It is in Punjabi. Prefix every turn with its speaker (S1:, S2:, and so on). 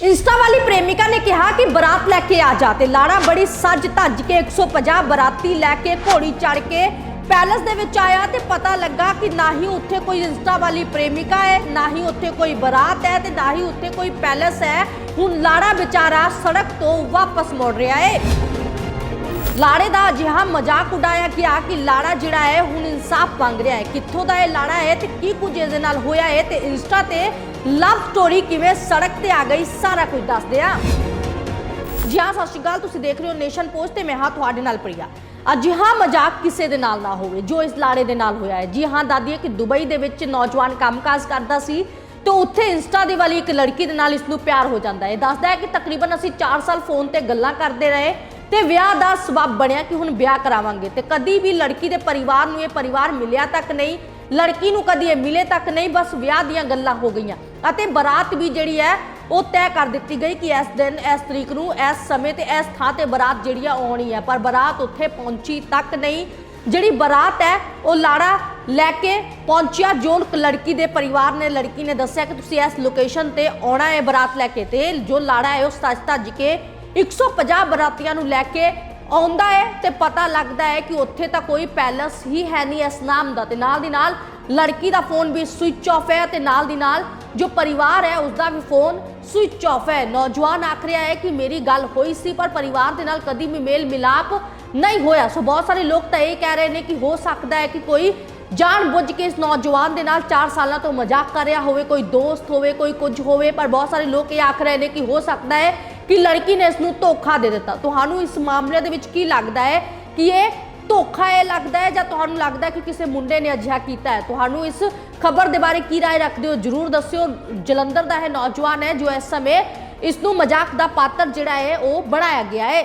S1: ਇੰਸਟਾ ਵਾਲੀ ਪ੍ਰੇਮਿਕਾ ਨੇ ਕਿਹਾ ਕਿ ਬਰਾਤ ਲੈ ਕੇ ਆ ਜਾ ਤੇ ਲਾੜਾ ਬੜੀ ਸੱਜ ਧੱਜ ਕੇ 150 ਬਰਾਤੀ ਲੈ ਕੇ ਘੋੜੀ ਚੜ ਕੇ ਪੈਲਸ ਦੇ ਵਿੱਚ ਆਇਆ ਤੇ ਪਤਾ ਲੱਗਾ ਕਿ ਨਾ ਹੀ ਉੱਥੇ ਕੋਈ ਇੰਸਟਾ ਵਾਲੀ ਪ੍ਰੇਮਿਕਾ ਹੈ, ਨਾ ਹੀ ਉੱਥੇ ਕੋਈ ਬਰਾਤ ਹੈ ਤੇ ਨਾ ਹੀ ਉੱਥੇ ਕੋਈ ਪੈਲਸ ਹੈ। ਹੁਣ ਲਾੜਾ ਵਿਚਾਰਾ ਸੜਕ ਤੋਂ ਵਾਪਸ ਮੁੜ ਰਿਹਾ ਹੈ। ਲਾੜੇ ਦਾ ਅਜਿਹਾ ਮਜ਼ਾਕ ਉਡਾਇਆ ਗਿਆ ਕਿ ਲਾੜਾ ਜਿਹੜਾ ਹੈ ਹੁਣ ਇਨਸਾਫ ਮੰਗ ਰਿਹਾ ਹੈ। ਕਿੱਥੋਂ ਦਾ ਇਹ ਲਾੜਾ ਹੈ ਤੇ ਕੀ ਕੁਝ ਇਸ ਨਾਲ ਹੋਇਆ ਹੈ ਤੇ ਇੰਸਟਾ ਤੇ ਲਵ ਸਟੋਰੀ ਕਿਵੇਂ ਸੜਕ ਤੇ ਆ ਗਈ ਸਾਰਾ ਕੁਝ ਦੱਸਦੇ ਆ ਜੀ ਹਾਂ, ਸਤਿ ਸ਼੍ਰੀ ਅਕਾਲ। ਤੁਸੀਂ ਦੇਖ ਰਹੇ ਹੋ ਨੇਸ਼ਨ ਪੋਸਟ ਤੇ ਮੈਂ ਹਾਂ ਤੁਹਾਡੇ ਨਾਲ ਪ੍ਰਿਆ। ਅਜਿਹਾ ਮਜ਼ਾਕ ਕਿਸੇ ਦੇ ਨਾਲ ਨਾ ਹੋਵੇ ਜੋ ਇਸ ਲਾੜੇ ਦੇ ਨਾਲ ਹੋਇਆ ਹੈ। ਜੀ ਹਾਂ, ਦਾਦੀ ਕਿ ਦੁਬਈ ਦੇ ਵਿੱਚ ਨੌਜਵਾਨ ਕੰਮਕਾਜ ਕਰਦਾ ਸੀ ਤੇ ਉੱਥੇ ਇੰਸਟਾ ਦੇ ਵਾਲੀ ਇੱਕ ਲੜਕੀ ਦੇ ਨਾਲ ਇਸ ਨੂੰ ਪਿਆਰ ਹੋ ਜਾਂਦਾ ਹੈ। ਦੱਸਦਾ ਹੈ ਕਿ ਤਕਰੀਬਨ ਅਸੀਂ 4 ਸਾਲ ਫੋਨ ਤੇ ਗੱਲਾਂ ਕਰਦੇ ਰਹੇ ਤੇ ਵਿਆਹ ਦਾ ਸਬਬ ਬਣਿਆ ਕਿ ਹੁਣ ਵਿਆਹ ਕਰਾਵਾਂਗੇ। ਤੇ ਕਦੀ ਵੀ ਲੜਕੀ ਦੇ ਪਰਿਵਾਰ ਨੂੰ ਇਹ ਪਰਿਵਾਰ ਮਿਲਿਆ ਤੱਕ ਨਹੀਂ, ਲੜਕੀ ਨੂੰ ਕਦੀ ਇਹ ਮਿਲੇ ਤੱਕ ਨਹੀਂ, ਬਸ ਵਿਆਹ ਦੀਆਂ ਗੱਲਾਂ ਹੋ ਗਈਆਂ। ਅਤੇ ਬਰਾਤ ਵੀ ਜਿਹੜੀ ਹੈ, ਉਹ ਤੈਅ ਕਰ ਦਿੱਤੀ ਗਈ ਕਿ ਇਸ ਦਿਨ, ਇਸ ਤਰੀਕ ਨੂੰ, ਇਸ ਸਮੇਂ ਤੇ, ਇਸ ਥਾਂ ਤੇ ਬਰਾਤ ਜਿਹੜੀ ਆ ਆਉਣੀ ਹੈ। ਪਰ ਬਰਾਤ ਉੱਥੇ ਪਹੁੰਚੀ ਤੱਕ ਨਹੀਂ। ਜਿਹੜੀ ਬਰਾਤ ਹੈ, ਉਹ ਲਾੜਾ ਲੈ ਕੇ ਪਹੁੰਚਿਆ। ਜੋ ਲੜਕੀ ਦੇ ਪਰਿਵਾਰ ਨੇ, ਲੜਕੀ ਨੇ ਦੱਸਿਆ ਕਿ ਤੁਸੀਂ ਇਸ ਲੋਕੇਸ਼ਨ ਤੇ ਆਉਣਾ ਹੈ ਬਰਾਤ ਲੈ ਕੇ। ਤੇ ਜੋ ਲਾੜਾ ਹੈ, ਉਹ ਸੱਜ ਧੱਜ ਕੇ 150 ਬਰਾਤੀਆਂ ਨੂੰ ਲੈ ਕੇ ਆਉਂਦਾ ਹੈ ਤੇ ਪਤਾ ਲੱਗਦਾ ਹੈ ਕਿ ਉੱਥੇ ਤਾਂ ਕੋਈ ਪੈਲਸ ਹੀ ਹੈ ਨਹੀਂ ਇਸ ਨਾਮ ਦਾ। ਤੇ ਨਾਲ ਦੀ ਨਾਲ ਲੜਕੀ ਦਾ ਫੋਨ ਵੀ ਸਵਿਚ ਆਫ ਹੈ ਤੇ ਨਾਲ ਦੀ ਨਾਲ ਜੋ ਪਰਿਵਾਰ ਹੈ ਉਸ ਦਾ ਵੀ ਫੋਨ ਸਵਿਚ ਆਫ ਹੈ। ਨੌਜਵਾਨ ਆਖ ਰਿਹਾ ਹੈ ਕਿ ਮੇਰੀ ਗੱਲ ਹੋਈ ਸੀ, ਪਰ ਪਰਿਵਾਰ ਦੇ ਨਾਲ ਕਦੀ ਵੀ ਮੇਲ ਮਿਲਾਪ ਨਹੀਂ ਹੋਇਆ। ਸੋ ਬਹੁਤ ਸਾਰੇ ਲੋਕ ਤਾਂ ਇਹ ਕਹਿ ਰਹੇ ਨੇ ਕਿ ਹੋ ਸਕਦਾ ਹੈ ਕਿ ਕੋਈ ਜਾਣ ਬੁੱਝ ਕੇ ਇਸ ਨੌਜਵਾਨ ਦੇ ਨਾਲ 4 ਸਾਲਾਂ ਤੋਂ ਮਜ਼ਾਕ ਕਰ ਰਿਹਾ ਹੋਵੇ, ਕੋਈ ਦੋਸਤ ਹੋਵੇ, ਕੋਈ ਕੁਝ ਹੋਵੇ, ਪਰ ਬਹੁਤ ਸਾਰੇ ਲੋਕ ਇਹ ਆਖ ਰਹੇ ਨੇ ਕਿ ਹੋ ਸਕਦਾ ਹੈ ਕਿ ਲੜਕੀ ਨੇ ਇਸ ਨੂੰ ਧੋਖਾ ਦੇ ਦਿੱਤਾ ਤੁਹਾਨੂੰ ਇਸ ਮਾਮਲੇ ਦੇ ਵਿੱਚ ਕੀ ਲੱਗਦਾ ਹੈ ਕਿ ਇਹ ਧੋਖਾ ਇਹ ਲੱਗਦਾ ਹੈ ਜਾਂ ਤੁਹਾਨੂੰ ਲੱਗਦਾ ਹੈ ਕਿ ਕਿਸੇ ਮੁੰਡੇ ਨੇ ਅਜਿਹਾ ਕੀਤਾ ਹੈ ਤੁਹਾਨੂੰ ਇਸ ਖਬਰ ਦੇ ਬਾਰੇ ਕੀ رائے ਰੱਖਦੇ ਹੋ ਜਰੂਰ ਦੱਸਿਓ ਜਲੰਧਰ ਦਾ ਇਹ ਨੌਜਵਾਨ ਹੈ ਜੋ ਇਸ ਸਮੇਂ ਇਸ ਨੂੰ ਮਜ਼ਾਕ ਦਾ ਪਾਤਰ ਜਿਹੜਾ ਹੈ ਉਹ ਬਣਾਇਆ ਗਿਆ ਹੈ